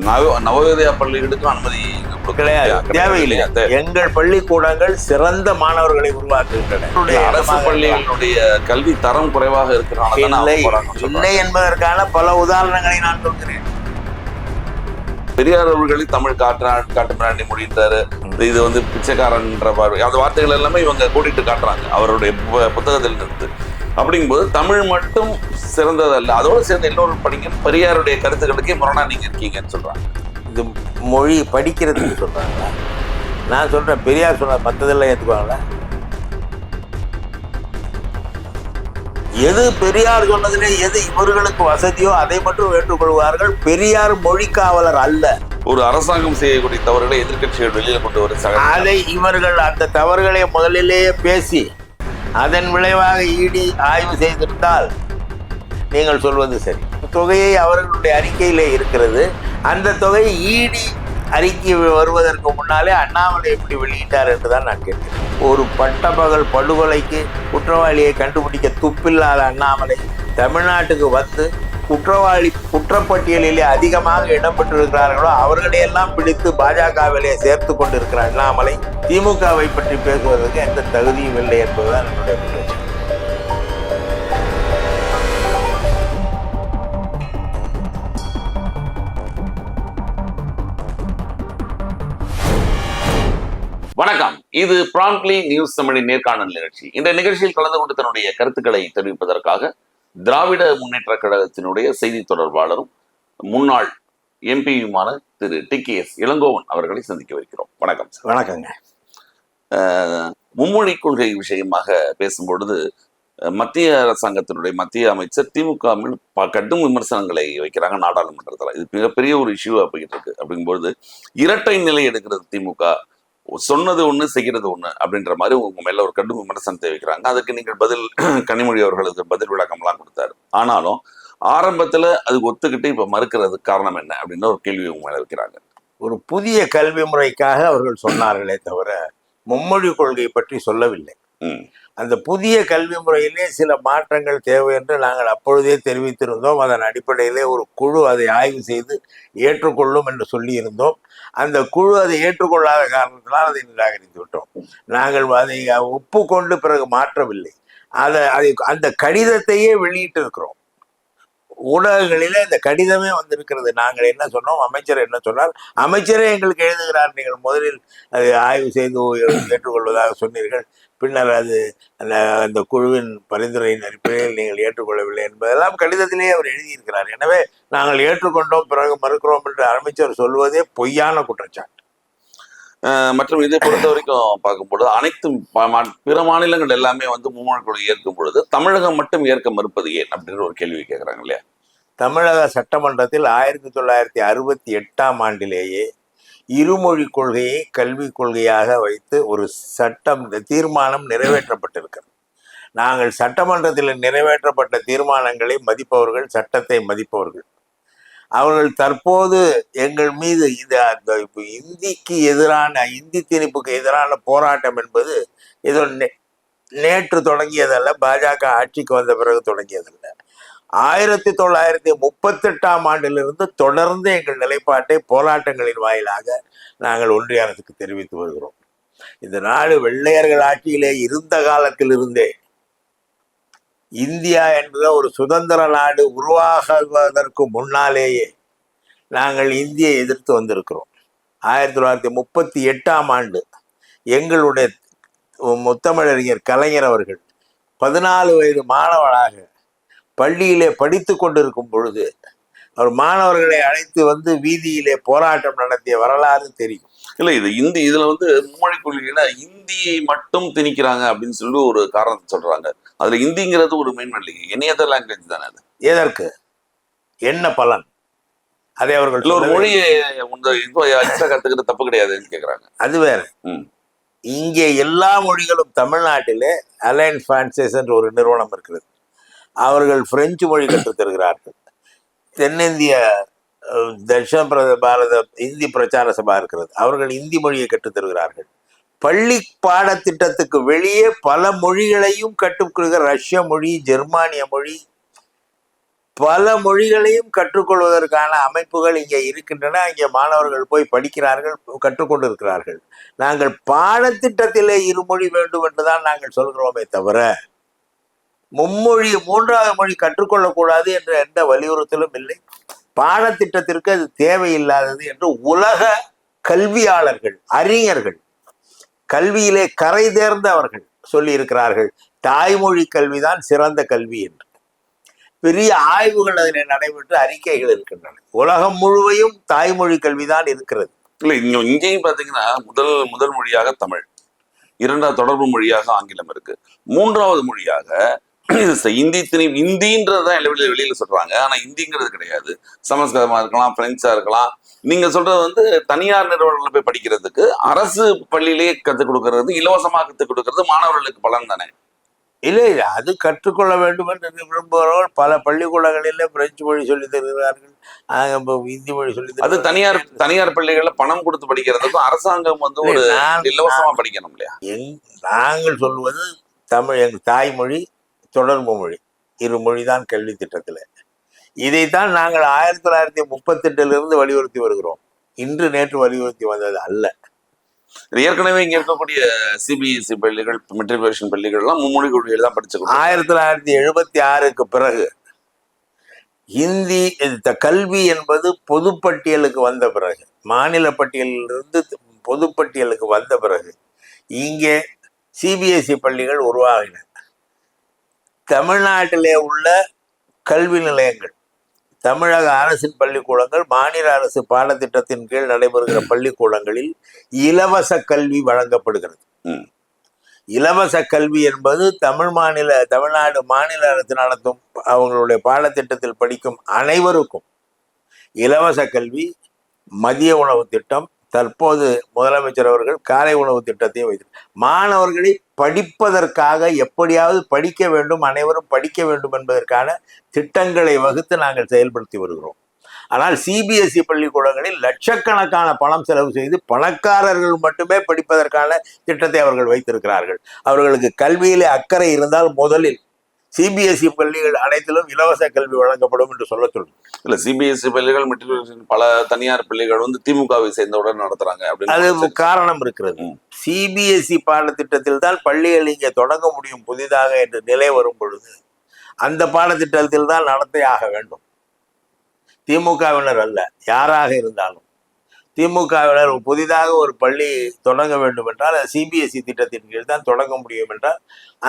நவ- நவோதயா பள்ளிகளுக்கும் அனுமதி கிடையாது. தேவையில்லை. எங்கள் பள்ளிக்கூடங்கள் சிறந்த மாணவர்களை உருவாக்குகின்றன. அரசு பள்ளிகளுடைய கல்வி தரம் குறைவாக இருக்கிறனால தானே இல்லை. என்பதற்கான பல உதாரணங்களை நான் சொல்கிறேன். பெரியார் அவர்களே தமிழ் காட்டு காட்டு பிராண்டி முடிந்தாரு. இது வந்து பிச்சைக்காரன்ற பார்வை அந்த வார்த்தைகள் எல்லாமே இவங்க கூட்டிட்டு காட்டுறாங்க. அவருடைய புத்தகத்தில் இருந்து அப்படிங்கும்போது தமிழ் மட்டும் சிறந்ததல்ல. அதோட சேர்ந்து இன்னொரு படிங்க பெரியாருடைய கருத்துக்களுக்கே முரணா நீங்க இருக்கீங்கன்னு சொல்றாங்க. இது மொழி படிக்கிறதுக்கு சொல்றாங்களா நான் சொல்றேன் பெரியார் சொன்ன மற்றதெல்லாம் ஏற்றுக்குவாங்களா எது பெரியார் சொன்னதிலே எது இவர்களுக்கு வசதியோ அதை மட்டும் ஏற்றுக்கொள்வார்கள் பெரியார் மொழி காவலர் அல்ல. ஒரு அரசாங்கம் செய்யக்கூடிய தவறுகளை எதிர்க்கட்சிகள் வெளியில கொண்டு வர அதை இவர்கள் அந்த தவறுகளை முதலிலேயே பேசி அதன் விளைவாக இடி ஆய்வு செய்திருந்தால் நீங்கள் சொல்வது சரி. தொகையை அவர்களுடைய அறிக்கையிலே இருக்கிறது. அந்த தொகை இடி அறிக்கை வருவதற்கு முன்னாலே அண்ணாமலை எப்படி வெளியிட்டார் என்று தான் நான் கேட்கிறேன். ஒரு பட்டப்பகல் படுகொலைக்கு குற்றவாளியை கண்டுபிடிக்க துப்பில்லாத அண்ணாமலை தமிழ்நாட்டுக்கு வந்து குற்றவாளி குற்றப்பட்டியலிலே அதிகமாக இடம்பெற்றிருக்கிறார்களோ அவர்களையெல்லாம் பிடித்து பாஜகவிலே சேர்த்து கொண்டிருக்கிற அண்ணாமலை திமுகவை பற்றி பேசுவதற்கு எந்த தகுதியும் இல்லை என்பதுதான் என்னுடைய வணக்கம். இது பிராங்க்லி நியூஸ் தமிழின் நேர்காணல் நிகழ்ச்சி. இந்த நிகழ்ச்சியில் கலந்து கொண்டு தன்னுடைய கருத்துக்களை தெரிவிப்பதற்காக திராவிட முன்னேற்ற கழகத்தினுடைய செய்தி தொடர்பாளரும் முன்னாள் எம்பியுமான திரு. டி. கே. எஸ். இளங்கோவன் அவர்களை சந்திக்க வைக்கிறோம். வணக்கம் சார். வணக்கங்க. மும்மொழி கொள்கை விஷயமாக பேசும்பொழுது மத்திய அரசாங்கத்தினுடைய மத்திய அமைச்சர் திமுக மீது ப- கடும் விமர்சனங்களை வைக்கிறாங்க நாடாளுமன்றத்தில். இது மிகப்பெரிய ஒரு இஷ்யூவா போயிட்டு இருக்கு. அப்படிங்கும்போது இரட்டை நிலை எடுக்கிறது திமுக. சொன்னது ஒண்ணு செய்கிறது ஒண்ணு அப்படின்ற மாதிரி உங்க மேல ஒரு கடும் விமர்சனத்தை வைக்கிறாங்க அதுக்கு நீங்கள் பதில் கனிமொழி அவர்களுக்கு பதில் விளக்கம்லாம் கொடுத்தாரு. ஆனாலும் ஆரம்பத்துல அதுக்கு ஒத்துக்கிட்டு இப்ப மறுக்கிறது காரணம் என்ன அப்படின்னு ஒரு கேள்வி உங்க மேல வைக்கிறாங்க. ஒரு புதிய கல்வி முறைக்காக அவர்கள் சொன்னார்களே தவிர மும்மொழி கொள்கை பற்றி சொல்லவில்லை. அந்த புதிய கல்வி முறையிலே சில மாற்றங்கள் தேவை என்று நாங்கள் அப்பொழுதே தெரிவித்திருந்தோம். அதன் அடிப்படையிலே ஒரு குழு அதை ஆய்வு செய்து ஏற்றுக்கொள்ளும் என்று சொல்லியிருந்தோம். அந்த குழு அதை ஏற்றுக்கொள்ளாத காரணத்தினால் அதை நிராகரித்து விட்டோம். நாங்கள் அதை ஒப்புக்கொண்டு பிறகு மாற்றவில்லை. அதை அதை அந்த கடிதத்தையே வெளியிட்டு இருக்கிறோம் ஊடகங்களிலே இந்த கடிதமே வந்திருக்கிறது. நாங்கள் என்ன சொன்னோம்? அமைச்சர் என்ன சொன்னார்? அமைச்சரே எங்களுக்கு எழுதுகிறார். நீங்கள் முதலில் அது ஆய்வு செய்து ஏற்றுக்கொள்வதாக சொன்னீர்கள். பின்னர் அது அந்த அந்த குழுவின் பரிந்துரையின் அடிப்படையில் நீங்கள் ஏற்றுக்கொள்ளவில்லை என்பதெல்லாம் கடிதத்திலேயே அவர் எழுதியிருக்கிறார். எனவே நாங்கள் ஏற்றுக்கொண்டோம் பிறகு மறுக்கிறோம் என்று அமைச்சர் சொல்வதே பொய்யான குற்றச்சாட்டு. மற்றும் இதை பொறுத்த வரைக்கும் பார்க்கும்பொழுது அனைத்து ப- பிற மாநிலங்கள் எல்லாமே வந்து மும்மொழி கொள்கை ஏற்கும் பொழுது தமிழகம் மட்டும் ஏற்க மறுப்பது ஏன் அப்படின்ற ஒரு கேள்வி கேட்குறாங்க இல்லையா? தமிழக சட்டமன்றத்தில் ஆயிரத்தி தொள்ளாயிரத்தி அறுபத்தி எட்டாம் ஆண்டிலேயே இருமொழி கொள்கையை கல்விக் கொள்கையாக வைத்து ஒரு சட்டம் தீர்மானம் நிறைவேற்றப்பட்டிருக்கிறது. நாங்கள் சட்டமன்றத்தில் நிறைவேற்றப்பட்ட தீர்மானங்களை மதிப்பவர்கள் சட்டத்தை மதிப்பவர்கள். அவர்கள் தற்போது எங்கள் மீது இந்த இந்திக்கு எதிரான இந்தி திணிப்புக்கு எதிரான போராட்டம் என்பது ஏதோ நேற்று தொடங்கியதல்ல பாஜக ஆட்சிக்கு வந்த பிறகு தொடங்கியதல்ல. ஆயிரத்தி தொள்ளாயிரத்தி முப்பத்தெட்டாம் ஆண்டிலிருந்து தொடர்ந்து எங்கள் நிலைப்பாட்டை போராட்டங்களின் வாயிலாக நாங்கள் ஒன்றிய அரசுக்கு தெரிவித்து வருகிறோம். இந்த நாடு வெள்ளையர்கள் ஆட்சியிலே இருந்த காலத்திலிருந்தே இந்தியா என்பது ஒரு சுதந்திர நாடு உருவாகுவதற்கு முன்னாலேயே நாங்கள் இந்தியை எதிர்த்து வந்திருக்கிறோம். ஆயிரத்தி தொள்ளாயிரத்தி முப்பத்தி எட்டாம் ஆண்டு எங்களுடைய முத்தமிழறிஞர் கலைஞர் அவர்கள் பதினாலு வயது மாணவனாக பள்ளியிலே படித்து கொண்டிருக்கும் பொழுது அவர் மாணவர்களை அழைத்து வந்து வீதியிலே போராட்டம் நடத்திய வரலாறு தெரியும். இல்ல இது இந்தி இதுல வந்து மும்மொழி கொள்கையில இந்தியை மட்டும் திணிக்கிறாங்க அப்படின்னு சொல்லி ஒரு காரணத்தை சொல்றாங்க. அதுல இந்திங்கிறது ஒரு மெயின் இல்லைங்க எனி அதர் லாங்குவேஜ் தானே அது? எதற்கு? என்ன பலன்? அதை அவர்கள் இல்ல ஒரு மொழியை எக்ஸ்ட்ரா கத்துக்கிறது தப்பு கிடையாதுன்னு கேக்குறாங்க. அது வேற. இங்கே எல்லா மொழிகளும் தமிழ்நாட்டிலே அலையன்ஸ் பிரான்சைஸ் என்ற ஒரு நிறுவனம் இருக்கிறது. அவர்கள் பிரெஞ்சு மொழி கற்றுத் தருகிறார்கள் தென்னிந்திய தட்சிண பிரத- பாரத இந்தி பிரச்சார சபா இருக்கிறது. அவர்கள் இந்தி மொழியை கற்றுத்தருகிறார்கள் பள்ளி பாடத்திட்டத்துக்கு வெளியே பல மொழிகளையும் கற்றுக்கொள்கிற ரஷ்ய மொழி ஜெர்மானிய மொழி பல மொழிகளையும் கற்றுக்கொள்வதற்கான அமைப்புகள் இங்கே இருக்கின்றன. இங்கே மாணவர்கள் போய் படிக்கிறார்கள் கற்றுக்கொண்டு இருக்கிறார்கள் நாங்கள் பாடத்திட்டத்திலே இருமொழி வேண்டும் என்றுதான் நாங்கள் சொல்கிறோமே தவிர மும்மொழி மூன்றாவது மொழி கற்றுக்கொள்ளக்கூடாது என்ற எந்த வலியுறுத்தலும் இல்லை. பாடத்திட்டத்திற்கு அது தேவையில்லாதது என்று உலக கல்வியாளர்கள் அறிஞர்கள் கல்வியிலே கரை தேர்ந்தவர்கள் சொல்லி இருக்கிறார்கள் தாய்மொழி கல்விதான் சிறந்த கல்வி என்று. பெரிய ஆய்வுகள் அதில் நடைபெற்று அறிக்கைகள் இருக்கின்றன. உலகம் முழுவையும் தாய்மொழி கல்விதான் இருக்கிறது. இல்ல இங்க இங்கேயும் பாத்தீங்கன்னா முதல் முதல் மொழியாக தமிழ். இரண்டாவது தொடர்பு மொழியாக ஆங்கிலம் இருக்கு. மூன்றாவது மொழியாக இந்தி திணி இந்தின்றதான் வெளியில வெளியில சொல்றாங்க. ஆனா இந்திங்கிறது கிடையாது. சமஸ்கிருதமா இருக்கலாம் பிரெஞ்சா இருக்கலாம். நீங்க சொல்றது வந்து தனியார் நிறுவனங்கள்ல போய் படிக்கிறதுக்கு அரசு பள்ளியிலேயே கத்துக் கொடுக்கறது இலவசமா கத்துக் கொடுக்கறது மாணவர்களுக்கு பலன் தானே? இல்லை இல்லை. அது கற்றுக்கொள்ள வேண்டும் என்று விரும்புகிறவர்கள் பல பள்ளிக்கூடங்களிலே பிரெஞ்சு மொழி சொல்லித் தருகிறார்கள். இந்தி மொழி சொல்லி அது தனியார் தனியார் பள்ளிகள்ல பணம் கொடுத்து படிக்கிறதுக்கும் அரசாங்கம் வந்து ஒரு நான் இலவசமா படிக்கணும் இல்லையா? எங் நாங்கள் சொல்வது தமிழ் எங்கள் தாய்மொழி தொடர்பு மொழி. இரு மொழிதான் கல்வி திட்டத்தில். இதைத்தான் நாங்கள் ஆயிரத்தி தொள்ளாயிரத்தி முப்பத்தெட்டிலிருந்து வலியுறுத்தி வருகிறோம். இன்று நேற்று வலியுறுத்தி வந்தது அல்ல. ஏற்கனவே இங்க இருக்கக்கூடிய சிபிஎஸ்இ பள்ளிகள் மெட்ரிகுலேஷன் பள்ளிகள்லாம் மும்மொழி கொள்கையில் தான் படிச்சுக்கணும் ஆயிரத்தி தொள்ளாயிரத்தி எழுபத்தி ஆறுக்கு பிறகு ஹிந்தி இந்த கல்வி என்பது பொதுப்பட்டியலுக்கு வந்த பிறகு மாநில பட்டியலிலிருந்து பொதுப்பட்டியலுக்கு வந்த பிறகு இங்கே சிபிஎஸ்இ பள்ளிகள் உருவாகின. தமிழ்நாட்டிலே உள்ள கல்வி நிலையங்கள் தமிழக அரசின் பள்ளிக்கூடங்கள் மாநில அரசு பாடத்திட்டத்தின் கீழ் நடைபெறுகிற பள்ளிக்கூடங்களில் இலவச கல்வி வழங்கப்படுகிறது. இலவச கல்வி என்பது தமிழ் மாநில தமிழ்நாடு மாநில அரசு நடத்தும் அவங்களுடைய பாடத்திட்டத்தில் படிக்கும் அனைவருக்கும் இலவச கல்வி மதிய உணவு திட்டம் தற்போது முதலமைச்சர் அவர்கள் காலை உணவு திட்டத்தையும் வைத்து மாணவர்களை படிப்பதற்காக எப்படியாவது படிக்க வேண்டும் அனைவரும் படிக்க வேண்டும் என்பதற்கான திட்டங்களை வகுத்து நாங்கள் செயல்படுத்தி வருகிறோம். ஆனால் சிபிஎஸ்இ பள்ளிக்கூடங்களில் லட்சக்கணக்கான பணம் செலவு செய்து பணக்காரர்கள் மட்டுமே படிப்பதற்கான திட்டத்தை அவர்கள் வைத்திருக்கிறார்கள். அவர்களுக்கு கல்வியிலே அக்கறை இருந்தால் முதலில் சிபிஎஸ்இ பள்ளிகள் அனைத்திலும் இலவச கல்வி வழங்கப்படும் என்று சொல்ல சொல்லுங்கள் இல்ல சிபிஎஸ்இ பள்ளிகள் மெட்ரிகுலேஷன் பல தனியார் பள்ளிகள் வந்து திமுகவை சேர்ந்தவுடன் நடத்துறாங்க அது காரணம் இருக்கிறது. சிபிஎஸ்இ பாடத்திட்டத்தில் தான் பள்ளிகள் இங்கே தொடங்க முடியும் புதிதாக என்று நிலை வரும் பொழுது அந்த பாடத்திட்டத்தில் தான் நடத்தே ஆக வேண்டும். திமுகவினர் அல்ல யாராக இருந்தாலும். திமுகவினர் புதிதாக ஒரு பள்ளி தொடங்க வேண்டும் என்றால் சிபிஎஸ்இ திட்டத்தின் கீழ் தான் தொடங்க முடியும் என்றால்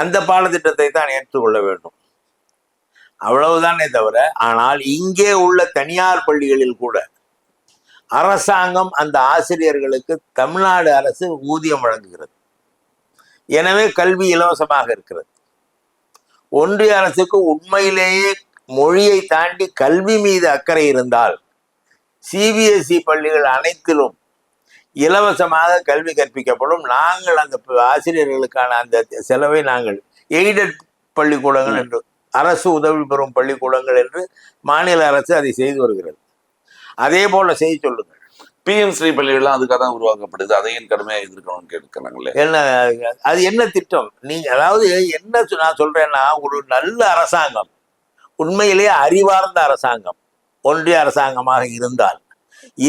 அந்த பாடத்திட்டத்தை தான் ஏற்றுக்கொள்ள வேண்டும். அவ்வளவுதானே தவிர ஆனால் இங்கே உள்ள தனியார் பள்ளிகளில் கூட அரசாங்கம் அந்த ஆசிரியர்களுக்கு தமிழ்நாடு அரசு ஊதியம் வழங்குகிறது. எனவே கல்வி இலவசமாக இருக்கிறது. ஒன்றிய அரசுக்கு உண்மையிலேயே மொழியை தாண்டி கல்வி மீது அக்கறை இருந்தால் சிபிஎஸ்இ பள்ளிகள் அனைத்திலும் இலவசமாக கல்வி கற்பிக்கப்படும். நாங்கள் அந்த ஆசிரியர்களுக்கான அந்த செலவை நாங்கள் எய்டட் பள்ளிக்கூடங்கள் என்று அரசு உதவி பெறும் பள்ளிக்கூடங்கள் என்று மாநில அரசு அதை செய்து வருகிறது. அதே போல செய்ய சொல்லுங்கள். பிஎம் ஸ்ரீ பள்ளிகள்லாம் அதுக்காக தான் உருவாக்கப்படுது. அதையும் கடுமையா எதிர்க்கணும்னு கேட்கிறாங்களே. என்ன அது என்ன திட்டம்? நீங்க அதாவது என்ன நான் சொல்றேன்னா ஒரு நல்ல அரசாங்கம் உண்மையிலேயே அறிவார்ந்த அரசாங்கம் ஒன்றிய அரசாங்கமாக இருந்தால்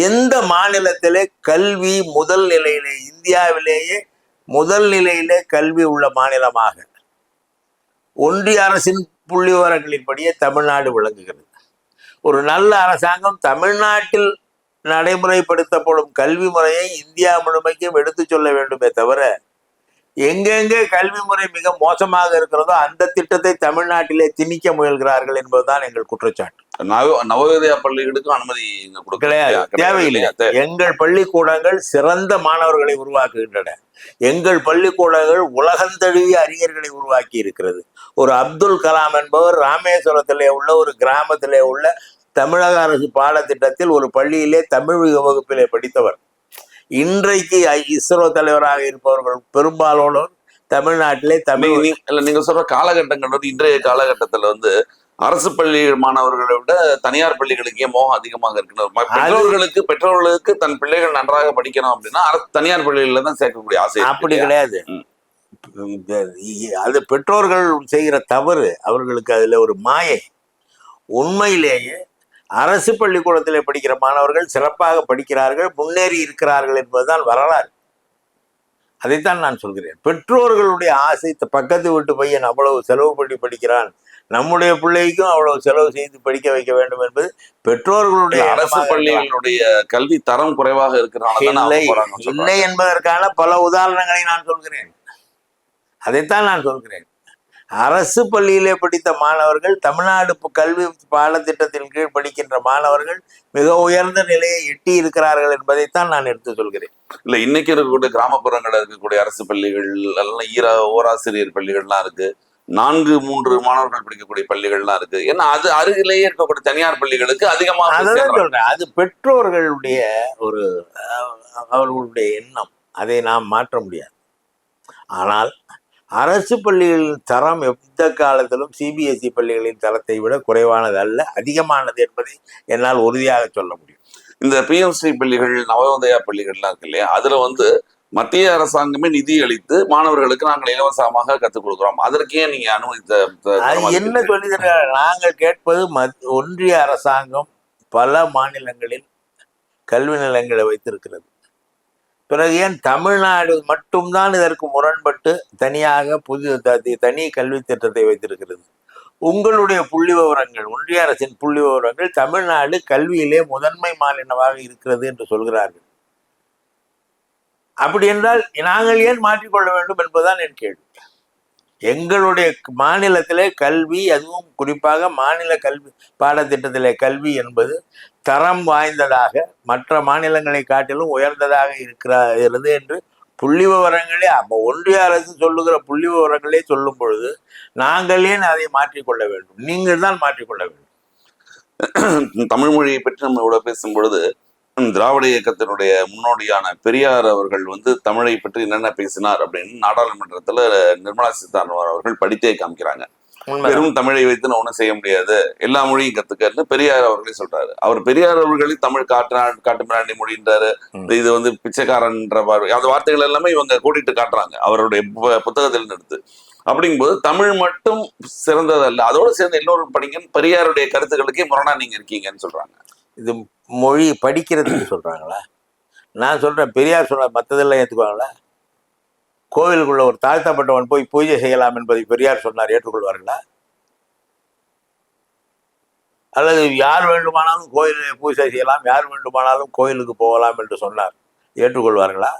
எந்த மாநிலத்திலே கல்வி முதல் நிலையிலே இந்தியாவிலேயே முதல் நிலையிலே கல்வி உள்ள மாநிலமாக ஒன்றிய அரசின் புள்ளிவிவரங்களின்படியே தமிழ்நாடு விளங்குகிறது. ஒரு நல்ல அரசாங்கம் தமிழ்நாட்டில் நடைமுறைப்படுத்தப்படும் கல்வி முறையை இந்தியா முழுமைக்கும் எடுத்துச் சொல்ல வேண்டுமே தவிர எங்கெங்கே கல்வி முறை மிக மோசமாக இருக்கிறதோ அந்த திட்டத்தை தமிழ்நாட்டிலே திணிக்க முயல்கிறார்கள் என்பதுதான் எங்கள் குற்றச்சாட்டு. நவ நவோதயா பள்ளிகளுக்கும் அனுமதி கிடையாது. தேவையில்லை. எங்கள் பள்ளிக்கூடங்கள் சிறந்த மாணவர்களை உருவாக்குகின்றன. எங்கள் பள்ளிக்கூடங்கள் உலகந்தழுவிய அறிஞர்களை உருவாக்கி இருக்கிறது. ஒரு அப்துல் கலாம் என்பவர் ராமேஸ்வரத்திலே உள்ள ஒரு கிராமத்திலே உள்ள தமிழக அரசு பாடத்திட்டத்தில் ஒரு பள்ளியிலே தமிழ் வகுப்பிலே படித்தவர். இன்றைக்கு ஐ- இஸ்ரோ தலைவராக இருப்பவர்கள் பெரும்பாலானோர் தமிழ்நாட்டிலே தமிழ் இல்ல நீங்க சொல்ற காலகட்டங்கள் வந்து இன்றைய காலகட்டத்துல வந்து அரசு பள்ளி மாணவர்களை விட தனியார் பள்ளிகளுக்கே மோகம் அதிகமாக இருக்கு ம- பெற்றோர்களுக்கு பெற்றோர்களுக்கு தன் பிள்ளைகள் நன்றாக படிக்கணும் அப்படின்னா அரசு தனியார் பள்ளிகளில தான் சேர்க்கக்கூடிய ஆசை அப்படி? கிடையாது. அது பெற்றோர்கள் செய்கிற தவறு அவர்களுக்கு அதுல ஒரு மாயை. உண்மையிலேயே அரசு பள்ளிக்கூடத்திலே படிக்கிற மாணவர்கள் சிறப்பாக படிக்கிறார்கள் முன்னேறி இருக்கிறார்கள் என்பதுதான் வரலாறு. அதைத்தான் நான் சொல்கிறேன். பெற்றோர்களுடைய ஆசை பக்கத்து வீட்டு பையன் அவ்வளவு செலவு பண்ணி படிக்கிறான் நம்முடைய பிள்ளைக்கும் அவ்வளவு செலவு செய்து படிக்க வைக்க வேண்டும் என்பது பெற்றோர்களுடைய அரசு. பள்ளிகளுடைய கல்வி தரம் குறைவாக தானே இல்லை என்பதற்கான பல உதாரணங்களை நான் சொல்கிறேன். அதைத்தான் நான் சொல்கிறேன். அரசு பள்ளியிலே படித்த மாணவர்கள் தமிழ்நாடு கல்வி பாடத்திட்டத்தின் கீழ் படிக்கின்ற மாணவர்கள் மிக உயர்ந்த நிலையை எட்டி இருக்கிறார்கள் என்பதைத்தான் நான் எடுத்து சொல்கிறேன். இல்ல இன்னைக்கு இருக்கக்கூடிய கிராமப்புறங்கள்ல இருக்கக்கூடிய அரசு பள்ளிகள் எல்லாம் ஈர ஓராசிரியர் பள்ளிகள்லாம் இருக்கு. நான்கு மூன்று மாணவர்கள் படிக்கக்கூடிய பள்ளிகள்லாம் இருக்கு. ஏன்னா அது அருகிலேயே இருக்கக்கூடிய தனியார் பள்ளிகளுக்கு அதிகமாக அதான். சொல்றேன். அது பெற்றோர்களுடைய ஒரு அவர்களுடைய எண்ணம். அதை நாம் மாற்ற முடியாது. ஆனால் அரசு பள்ளிகளின் தரம் எந்த காலத்திலும் சிபிஎஸ்இ பள்ளிகளின் தரத்தை விட குறைவானது அல்ல அதிகமானது என்பதை என்னால் உறுதியாக சொல்ல முடியும் இந்த பிஎம்ஸ்ரீ பள்ளிகள் நவோதயா பள்ளிகள்லாம் இருக்கு இல்லையா அதுல வந்து மத்திய அரசாங்கமே நிதி அளித்து மாணவர்களுக்கு நாங்கள் இலவசமாக கற்றுக் கொடுக்குறோம் அதற்கே நீங்க அனுமதித்த என்ன. சொல்லி? நாங்கள் கேட்பது மத்- ஒன்றிய அரசாங்கம் பல மாநிலங்களில் கல்வி நிலையங்களை வைத்திருக்கிறது பிறகு ஏன் தமிழ்நாடு மட்டும்தான் இதற்கு முரண்பட்டு தனியாக புது தனி கல்வி திட்டத்தை வைத்திருக்கிறது? உங்களுடைய புள்ளி விவரங்கள் ஒன்றிய அரசின் புள்ளி விவரங்கள் தமிழ்நாடு கல்வியிலே முதன்மை மாநிலமாக இருக்கிறது என்று சொல்கிறார்கள். அப்படி என்றால் நாங்கள் ஏன் மாற்றிக்கொள்ள வேண்டும் என்பதுதான் என் கேள்வி. எங்களுடைய மாநிலத்திலே கல்வி அதுவும் குறிப்பாக மாநில கல்வி பாடத்திட்டத்திலே கல்வி என்பது தரம் வாய்ந்ததாக மற்ற மாநிலங்களை காட்டிலும் உயர்ந்ததாக இருக்கிறது என்று புள்ளி விவரங்களே அப்போ ஒன்றிய அரசு சொல்லுகிற புள்ளி விவரங்களே சொல்லும் பொழுது நாங்கள் ஏன் அதை மாற்றிக்கொள்ள வேண்டும்? நீங்கள் தான் மாற்றிக்கொள்ள வேண்டும். தமிழ் மொழியை பற்றி நம்ம இவ்வளோ பேசும் பொழுது திராவிட இயக்கத்தினுடைய முன்னோடியான பெரியார் அவர்கள் வந்து தமிழை பற்றி என்னென்ன பேசினார் அப்படின்னு நாடாளுமன்றத்தில் நிர்மலா சீதாராமன் அவர்கள் படித்தே காமிக்கிறாங்க. வெறும் தமிழை வைத்து நான் ஒன்றும் செய்ய முடியாது. எல்லா மொழியும் கத்துக்கன்னு பெரியார் அவர்களே சொல்றாரு. அவர் பெரியார் அவர்களே தமிழ் காட்டு காட்டு மிராண்டி மொழின்றாரு. இது வந்து பிச்சைக்காரன்ற வார்த்தை அந்த வார்த்தைகள் எல்லாமே இவங்க கூட்டிட்டு காட்டுறாங்க. அவருடைய புத்தகத்தில் எடுத்து. அப்படிங்கும்போது தமிழ் மட்டும் சிறந்ததல்ல. அதோட சேர்ந்து எல்லோரும் படிங்கன்னு பெரியாருடைய கருத்துக்களுக்கே முரணா நீங்க இருக்கீங்கன்னு சொல்றாங்க. இது மொழி படிக்கிறதுக்கு சொல்றாங்களா? நான் சொல்றேன் பெரியார் சொல்ற மற்றதெல்லாம் ஏற்றுக்குவாங்களா கோவிலுக்குள்ள ஒரு தாழ்த்தப்பட்டவன் போய் பூஜை செய்யலாம் என்பதை பெரியார் சொன்னார் ஏற்றுக்கொள்வார்களா? அல்லது யார் வேண்டுமானாலும் கோயிலில் பூஜை செய்யலாம் யார் வேண்டுமானாலும் கோயிலுக்கு போகலாம் என்று சொன்னார் ஏற்றுக்கொள்வார்களா?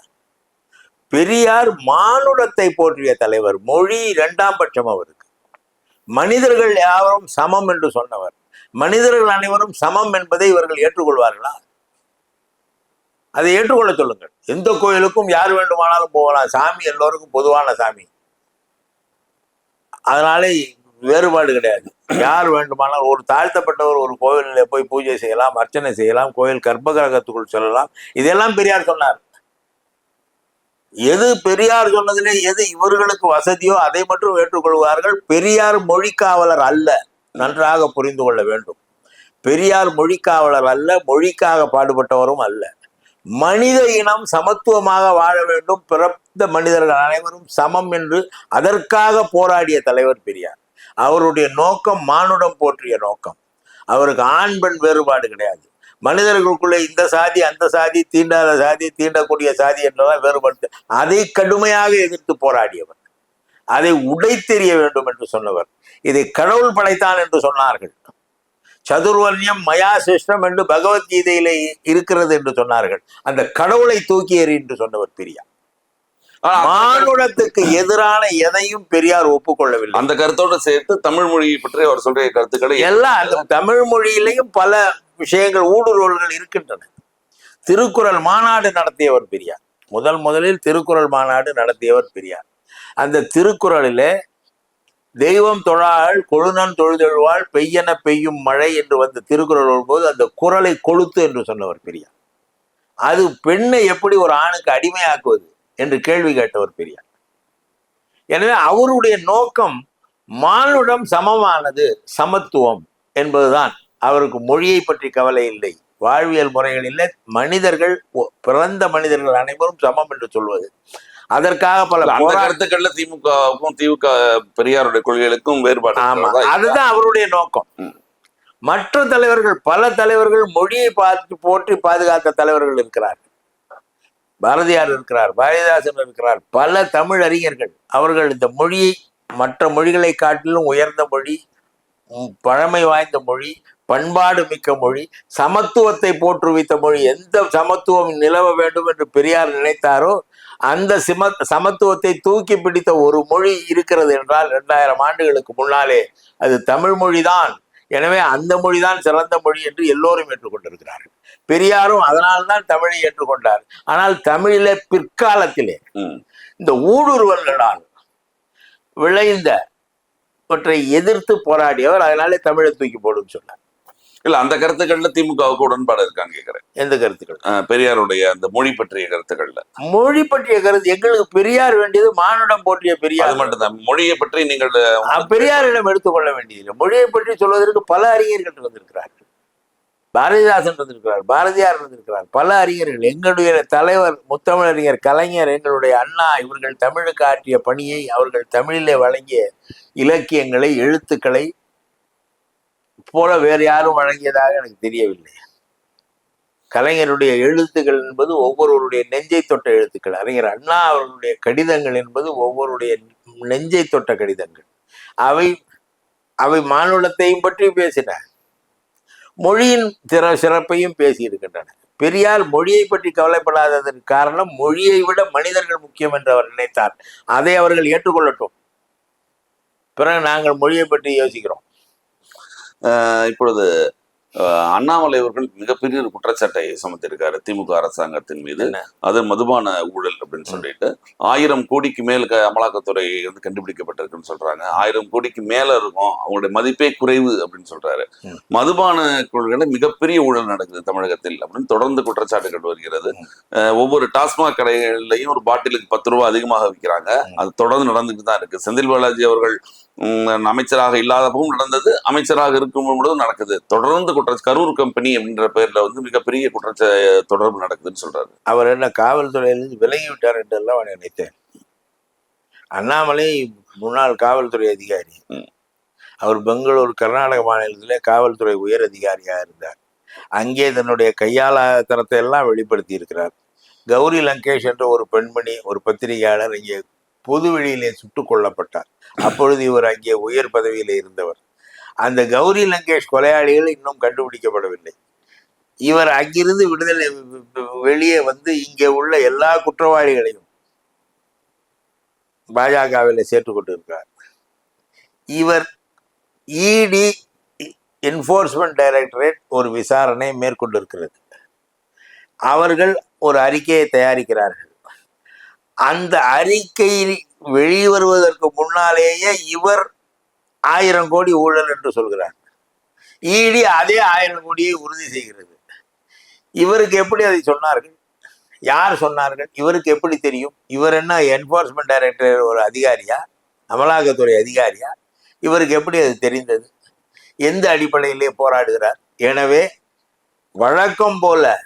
பெரியார் மானுடத்தை போற்றிய தலைவர் மொழி இரண்டாம் பட்சம் அவருக்கு. மனிதர்கள் யாவரும் சமம் என்று சொன்னவர். மனிதர்கள் அனைவரும் சமம் என்பதை இவர்கள் ஏற்றுக்கொள்வார்களா? அதை ஏற்றுக்கொள்ள சொல்லுங்கள். எந்த கோயிலுக்கும் யார் வேண்டுமானாலும் போகலாம். சாமி எல்லோருக்கும் பொதுவான சாமி. அதனாலே வேறுபாடு கிடையாது. யார் வேண்டுமானாலும் ஒரு தாழ்த்தப்பட்டவர் ஒரு கோவிலில் போய் பூஜை செய்யலாம் அர்ச்சனை செய்யலாம் கோயில் கர்ப்பகிரகத்துக்குள் செல்லலாம். இதெல்லாம் பெரியார் சொன்னார். எது பெரியார் சொன்னதிலே எது இவர்களுக்கு வசதியோ அதை மட்டும் ஏற்றுக்கொள்வார்கள். பெரியார் மொழிக்காவலர் அல்ல. நன்றாக புரிந்து கொள்ள வேண்டும். பெரியார் மொழிக்காவலர் அல்ல மொழிக்காக பாடுபட்டவரும் அல்ல. மனித இனம் சமத்துவமாக வாழ வேண்டும். பிறந்த மனிதர்கள் அனைவரும் சமம் என்று அதற்காக போராடிய தலைவர் பெரியார். அவருடைய நோக்கம் மானுடம் போற்றிய நோக்கம். அவருக்கு ஆண் பெண் வேறுபாடு கிடையாது. மனிதர்களுக்குள்ளே இந்த சாதி அந்த சாதி தீண்டாத சாதி தீண்டக்கூடிய சாதி என்றெல்லாம் வேறுபடுத்து அதை கடுமையாக எதிர்த்து போராடியவர். அதை உடைத்தெறிய வேண்டும் என்று சொன்னவர். இதை கடவுள் படைத்தான் என்று சொன்னார்கள். சதுர்வர்ணியம் மயா சிஷ்டம் என்று பகவத்கீதையிலே இருக்கிறது என்று சொன்னார்கள். அந்த கடவுளை தூக்கி எறி என்று சொன்னவர் பெரியார். மானுடத்துக்கு எதிரான எதையும் பெரியார் ஒப்புக்கொள்ளவில்லை. அந்த கருத்தோட சேர்த்து தமிழ் மொழியை பற்றி அவர் சொல்ற கருத்துக்களை எல்லாம் தமிழ் மொழியிலையும் பல விஷயங்கள் ஊடுருவல்கள் இருக்கின்றன. திருக்குறள் மாநாடு நடத்தியவர் பெரியார். முதல் முதலில் திருக்குறள் மாநாடு நடத்தியவர் பெரியார். அந்த திருக்குறளிலே தெய்வம் தொழாள் கொழுநன் தொழுதெழுவாள் பெய்யன பெய்யும் மழை என்று வந்த திருக்குறள் வரும்போது அந்த குரலை கொளுத்து என்று சொன்னவர் பெரியார். அது பெண்ணை எப்படி ஒரு ஆணுக்கு அடிமையாக்குவது என்று கேள்வி கேட்டவர் பெரியார். எனவே அவருடைய நோக்கம் மானுடம் சமமானது சமத்துவம் என்பதுதான். அவருக்கு மொழியை பற்றி கவலை இல்லை வாழ்வியல் முறைகளில் மனிதர்கள் பிறந்த மனிதர்கள் அனைவரும் சமம் என்று சொல்வது. அதற்காக பல கருத்துக்கள்ல திமுகவுக்கும் திமுக பெரியாருடைய கொள்கைகளுக்கும் வேறுபாடு ஆமா? அதுதான் அவருடைய நோக்கம். மற்ற தலைவர்கள் பல தலைவர்கள் மொழியை பார்த்து போற்றி பாதுகாத்த தலைவர்கள் இருக்கிறார்கள் பாரதியார் இருக்கிறார் பாரதிதாசன் இருக்கிறார் பல தமிழ் அறிஞர்கள் அவர்கள் இந்த மொழியை மற்ற மொழிகளை காட்டிலும் உயர்ந்த மொழி பழமை வாய்ந்த மொழி பண்பாடு மிக்க மொழி சமத்துவத்தை போற்றுவித்த மொழி எந்த சமத்துவம் நிலவ வேண்டும் என்று பெரியார் நினைத்தாரோ அந்த சிம சமத்துவத்தை தூக்கி பிடித்த ஒரு மொழி இருக்கிறது என்றால் இரண்டாயிரம் ஆண்டுகளுக்கு முன்னாலே அது தமிழ் மொழிதான். எனவே அந்த மொழிதான் சிறந்த மொழி என்று எல்லோரும் ஏற்றுக்கொண்டிருக்கிறார்கள். பெரியாரும் அதனால்தான் தமிழை ஏற்றுக்கொண்டார். ஆனால் தமிழிலே பிற்காலத்திலே. இந்த ஊடுருவல்களால் விளைந்த இவற்றை எதிர்த்து போராடியவர் அதனாலே தமிழை தூக்கி போடுன்னு சொன்னார். இல்ல அந்த கருத்துக்கள்ல திமுகவுக்கு உடன்பாடு இருக்கான்னு கேக்குறேன். எந்த கருத்துக்கள்? பெரியாருடைய அந்த மொழி பற்றிய கருத்துக்கள்ல. மொழி பற்றிய கருத்து எங்களுக்கு பெரியார் வேண்டியது மானுடம் போற்றிய அது பெரியார் மட்டும்தான். மொழியை பற்றி நீங்கள் பெரியாரிடம் எடுத்துக்கொள்ள வேண்டியதில்லை. மொழியை பற்றி சொல்வதற்கு பல அறிஞர்கள் இருந்திருக்கிறார்கள் பாரதிதாசன் இருந்திருக்கிறார் பாரதியார் இருந்திருக்கிறார் பல அறிஞர்கள். எங்களுடைய தலைவர் முத்தமிழறிஞர் கலைஞர் எங்களுடைய அண்ணா இவர்கள் தமிழுக்கு ஆற்றிய பணியை அவர்கள் தமிழிலே வழங்கிய இலக்கியங்களை எழுத்துக்களை போல வேறு யாரும் வழங்கியதாக எனக்கு தெரியவில்லை. கலைஞருடைய எழுத்துக்கள் என்பது ஒவ்வொருவருடைய நெஞ்சை தொட்ட எழுத்துக்கள். அறிஞர் அண்ணா அவர்களுடைய கடிதங்கள் என்பது ஒவ்வொருடைய நெஞ்சை தொட்ட கடிதங்கள். அவை அவை மாநிலத்தையும் பற்றி பேசின மொழியின் சிற சிறப்பையும் பேசியிருக்கின்றன. பெரியார் மொழியை பற்றி கவலைப்படாததன் காரணம் மொழியை விட மனிதர்கள் முக்கியம் என்று அவர் நினைத்தார். அதை அவர்கள் ஏற்றுக்கொள்ளட்டும். பிறகு நாங்கள் மொழியை பற்றி யோசிக்கிறோம். இப்பொழுது அண்ணாமலை அவர்கள் மிகப்பெரிய ஒரு குற்றச்சாட்டை சுமத்திருக்காரு திமுக அரசாங்கத்தின் மீது? அது மதுபான ஊழல் அப்படின்னு சொல்லிட்டு ஆயிரம் கோடிக்கு மேல் க- அமலாக்கத்துறை வந்து கண்டுபிடிக்கப்பட்டிருக்குன்னு சொல்றாங்க. ஆயிரம் கோடிக்கு மேல இருக்கும் அவங்களுடைய மதிப்பே குறைவு அப்படின்னு சொல்றாரு. மதுபான கொள்கையில மிகப்பெரிய ஊழல் நடக்குது தமிழகத்தில் அப்படின்னு தொடர்ந்து குற்றச்சாட்டுகள் வருகிறது. ஒவ்வொரு டாஸ்மாக் கடைகள்லையும் ஒரு பாட்டிலுக்கு பத்து ரூபாய் அதிகமாக விற்கிறாங்க. அது தொடர்ந்து நடந்துட்டு தான் இருக்கு. செந்தில் பாலாஜி அவர்கள் அமைச்சராக இல்லாதப்பவும் நடந்தது அமைச்சராக இருக்கும் பொழுதும் நடக்குது. தொடர்ந்து குற்ற கரூர் கம்பெனி அப்படின்ற பேர்ல வந்து மிகப்பெரிய குற்றச்ச தொடர்பு நடக்குதுன்னு சொல்றாரு. அவர் என்ன காவல்துறையிலிருந்து விலகி விட்டார் என்றெல்லாம் நான் நினைத்தேன். அண்ணாமலை முன்னாள் காவல்துறை அதிகாரி. அவர் பெங்களூர் கர்நாடக மாநிலத்திலே காவல்துறை உயர் அதிகாரியாக இருந்தார். அங்கே தன்னுடைய கையாளத்தனத்தை எல்லாம் வெளிப்படுத்தி இருக்கிறார் கௌரி லங்கேஷ் என்ற ஒரு பெண்மணி ஒரு பத்திரிகையாளர் இங்கே பொது வெளியிலே சுட்டுக் கொல்லப்பட்டார். அப்பொழுது இவர் அங்கே உயர் பதவியில் இருந்தவர். அந்த கௌரி லங்கேஷ் கொலையாளிகள் இன்னும் கண்டுபிடிக்கப்படவில்லை. இவர் அங்கிருந்து விடுதலை வெளியே வந்து இங்கே உள்ள எல்லா குற்றவாளிகளையும் பாஜகவில் சேர்த்து கொண்டிருக்கிறார். இவர் இடி என்ஃபோர்ஸ்மெண்ட் டைரக்டரேட் ஒரு விசாரணை மேற்கொண்டிருக்கிறது. அவர்கள் ஒரு அறிக்கையை தயாரிக்கிறார்கள். அந்த அறிக்கை வெளிவருவதற்கு முன்னாலேயே இவர் ஆயிரம் கோடி ஊழல் என்று சொல்கிறார். ஈடி அதே ஆயிரம் கோடியை உறுதி செய்கிறது. இவருக்கு எப்படி அதை சொன்னார்கள்? யார் சொன்னார்கள்? இவருக்கு எப்படி தெரியும்? இவர் என்ன என்ஃபோர்ஸ்மெண்ட் டைரக்டர் ஒரு அதிகாரியா? அமலாக்கத்துறை அதிகாரியா? இவருக்கு எப்படி அது தெரிந்தது? எந்த அடிப்படையிலே போராடுகிறார்? எனவே வழக்கம் போல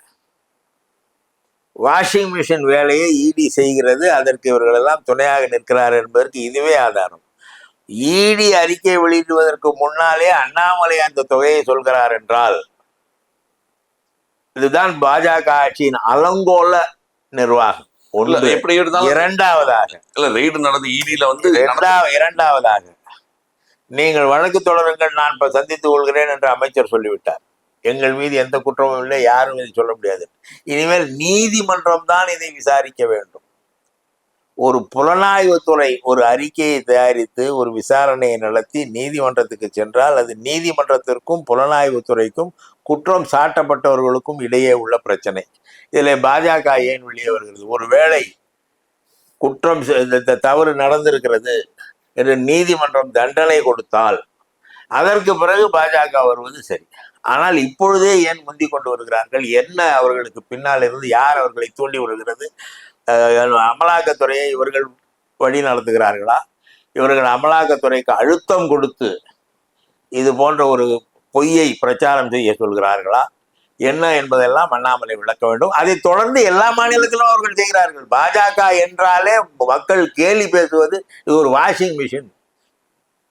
வாஷிங் மிஷின் வேலையை இடி செய்கிறது அதற்கு இவர்கள் எல்லாம் துணையாக நிற்கிறார் என்பதற்கு இதுவே ஆதாரம். இடி அறிக்கை வெளியிடுவதற்கு முன்னாலே அண்ணாமலை அந்த தொகையை சொல்கிறார் என்றால் இதுதான் பாஜக ஆட்சியின் அலங்கோல நிர்வாகம். ஒன்று. எப்படி இருந்தாலும் இரண்டாவதாக. இல்ல ரெய்டு நடந்த ஈடியில வந்து இரண்டா- இரண்டாவதாக. நீங்கள் வழக்கு தொடருங்கள் நான் இப்ப சந்தித்துக் கொள்கிறேன் என்று அமைச்சர் சொல்லிவிட்டார். எங்கள் மீது எந்த குற்றமும் இல்லை யாரும் இதை சொல்ல முடியாது. இனிமேல் நீதிமன்றம் தான் இதை விசாரிக்க வேண்டும். ஒரு புலனாய்வுத்துறை ஒரு அறிக்கையை தயாரித்து ஒரு விசாரணையை நடத்தி நீதிமன்றத்துக்கு சென்றால் அது நீதிமன்றத்திற்கும் புலனாய்வுத்துறைக்கும் குற்றம் சாட்டப்பட்டவர்களுக்கும் இடையே உள்ள பிரச்சனை. இதில் பாஜக ஏன் வெளியே வருகிறது? ஒருவேளை குற்றம் செ- இந்த- இந்த தவறு நடந்திருக்கிறது என்று நீதிமன்றம் தண்டனை கொடுத்தால் அதற்கு பிறகு பாஜக வருவது சரி. ஆனால் இப்பொழுதே ஏன் முந்தி கொண்டு வருகிறார்கள்? என்ன அவர்களுக்கு பின்னால் இருந்து யார் அவர்களை தூண்டி வருகிறது அமலாக்கத்துறையை இவர்கள் வழி நடத்துகிறார்களா? இவர்கள் அமலாக்கத்துறைக்கு அழுத்தம் கொடுத்து இது போன்ற ஒரு பொய்யை பிரச்சாரம் செய்ய சொல்கிறார்களா? என்ன என்பதெல்லாம் அண்ணாமலை விளக்க வேண்டும். அதை தொடர்ந்து எல்லா மாநிலத்திலும் அவர்கள் செய்கிறார்கள். பாஜக என்றாலே மக்கள் கேலி பேசுவது இது ஒரு வாஷிங் மிஷின்.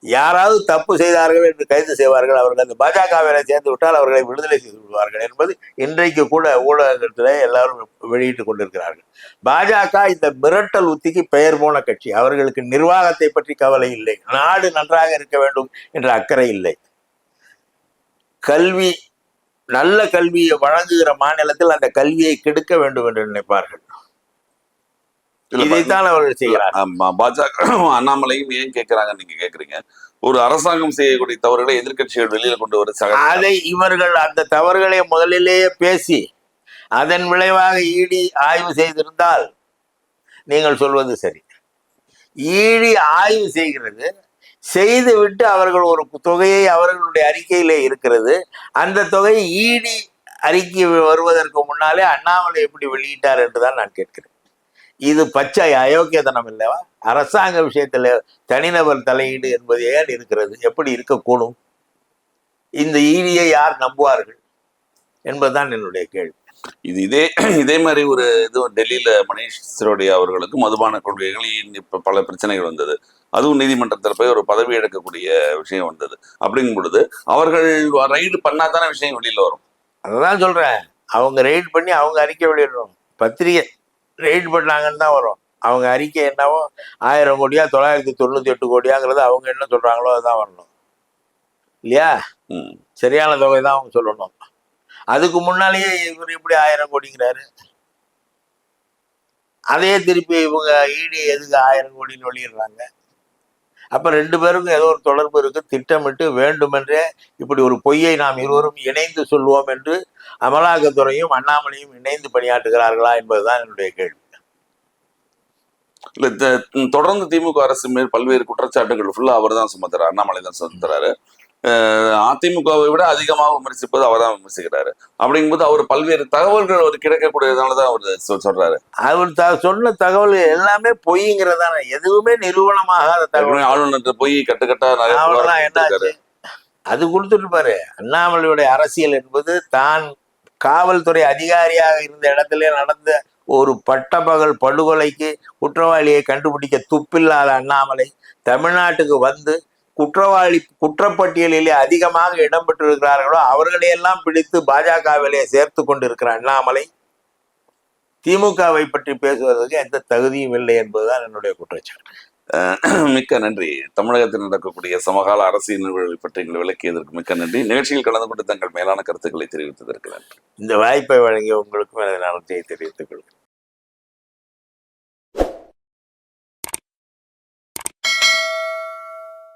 யாராவது தப்பு செய்தார்கள் என்று கைது செய்வார்கள் அவர்கள். அந்த பாஜகவில சேர்ந்து விட்டால் அவர்களை விடுதலை செய்து விடுவார்கள் என்பது இன்றைக்கு கூட ஊடகத்திலே எல்லாரும் வெளியிட்டுக் கொண்டிருக்கிறார்கள். பாஜக இந்த மிரட்டல் உத்திக்கு பெயர் போன கட்சி. அவர்களுக்கு நிர்வாகத்தை பற்றி கவலை இல்லை. நாடு நன்றாக இருக்க வேண்டும் என்ற அக்கறை இல்லை. கல்வி நல்ல கல்வியை வழங்குகிற மாநிலத்தில் அந்த கல்வியை கெடுக்க வேண்டும் என்று நினைப்பார்கள். இதைத்தான் அவர்கள் செய்கிறார்கள். ஆமா, பாஜக அண்ணாமலையும் ஏன் கேக்குறாங்கன்னு நீங்க கேக்குறீங்க ஒரு அரசாங்கம் செய்யக்கூடிய தவறுகளை எதிர்க்கட்சிகள் வெளியில கொண்டு வர அதை இவர்கள் அந்த தவறுகளை முதலிலேயே பேசி அதன் விளைவாக ஈடி ஆய்வு செய்திருந்தால் நீங்கள் சொல்வது சரி. ஈடி ஆய்வு செய்கிறது செய்துவிட்டு அவர்கள் ஒரு தொகையை அவர்களுடைய அறிக்கையிலே இருக்கிறது அந்த தொகை ஈடி அறிக்கை வருவதற்கு முன்னாலே அண்ணாமலை எப்படி வெளியிட்டார் என்றுதான் நான் கேட்கிறேன். இது பச்சை அயோக்கியத்தனம் இல்லவா? அரசாங்க விஷயத்துல தனிநபர் தலையீடு என்பது ஏன் இருக்கிறது? எப்படி இருக்கக்கூடும்? இந்த ஈடியை யார் நம்புவார்கள்? என்பதுதான் என்னுடைய கேள்வி. இது இதே இதே மாதிரி ஒரு இது டெல்லியில மணிஷ் அவர்களுக்கு மதுபான கொள்கைகள் இப்ப பல பிரச்சனைகள் வந்தது. அதுவும் நீதிமன்றத்தில் போய் ஒரு பதவி எடுக்கக்கூடிய விஷயம் வந்தது. அப்படிங்கும் பொழுது அவர்கள் ரைடு பண்ணாதானே விஷயம் வெளியில வரும். அதுதான் சொல்றேன். அவங்க ரெய்ட் பண்ணி அவங்க அறிக்கை வெளியிடணும் பத்திரிகை ரெய்ட் பண்ணாங்கன்னு தான் வரும். அவங்க அறிக்கை என்னவோ ஆயிரம் கோடியா தொள்ளாயிரத்தி தொண்ணூத்தி எட்டு கோடியாங்கிறது அவங்க என்ன சொல்றாங்களோ அதுதான் வரணும். இல்லையா. சரியான தொகை தான் அவங்க சொல்லணும். அதுக்கு முன்னாலேயே இவர் எப்படி ஆயிரம் கோடிங்கிறாரு? அதே திருப்பி இவங்க ஈடி எதுக்கு ஆயிரம் கோடின்னு வெளியிடுறாங்க? அப்ப ரெண்டு பேருக்கும் ஏதோ ஒரு தொடர்பு இருக்கு. திட்டமிட்டு வேண்டுமென்றே இப்படி ஒரு பொய்யை நாம் இருவரும் இணைந்து சொல்வோம் என்று அமலாக்கத்துறையும் அண்ணாமலையும் இணைந்து பணியாற்றுகிறார்களா என்பதுதான் என்னுடைய கேள்வி. இல்ல தொடர்ந்து திமுக அரசு மேல் பல்வேறு குற்றச்சாட்டுகள் ஃபுல்லா அவர் தான் சுமத்துறாரு அண்ணாமலை தான் சுமத்துறாரு. அதிமுகவை விட அதிகமாக விமர்சிப்பது அவர் தான் விமர்சிக்கிறாரு. அப்படிங்கும்போது அவர் பல்வேறு தகவல்கள் அவர் கிடைக்கக்கூடியதுனால தான் அவர் சொல்றாரு. அவர் த சொன்ன தகவல் எல்லாமே பொய்ங்கிறதான எதுவுமே நிரூபணமாகாத தகவல் ஆளுநர் போய் கட்டுக்கட்டா என்ன? அது கொடுத்துட்டு பாரு அண்ணாமலையுடைய அரசியல் என்பது தான் காவல்துறை அதிகாரியாக இருந்த இடத்திலே நடந்த ஒரு பட்டப்பகல் படுகொலைக்கு குற்றவாளியை கண்டுபிடிக்க துப்பில்லாத அண்ணாமலை தமிழ்நாட்டுக்கு வந்து குற்றவாளி குற்றப்பட்டியலிலே அதிகமாக இடம் பெற்றிருக்கிறார்களோ அவர்களையெல்லாம் பிடித்து பாஜகவிலே சேர்த்து கொண்டிருக்கிற அண்ணாமலை திமுகவை பற்றி பேசுவதற்கு எந்த தகுதியும் இல்லை என்பதுதான் என்னுடைய குற்றச்சாட்டு. மிக்க நன்றி. தமிழகத்தில் நடக்கக்கூடிய சமகால அரசியல் நிகழ்வுகள் பற்றி எங்கள் விளக்கியதற்கு மிக்க நன்றி. நிகழ்ச்சியில் கலந்து கொண்டு தங்கள் மேலான கருத்துக்களை தெரிவித்ததற்கு நன்றி. இந்த வாய்ப்பை வழங்கிய உங்களுக்கும் எனது நலத்தை தெரிவித்துக் கொள்கிறேன்.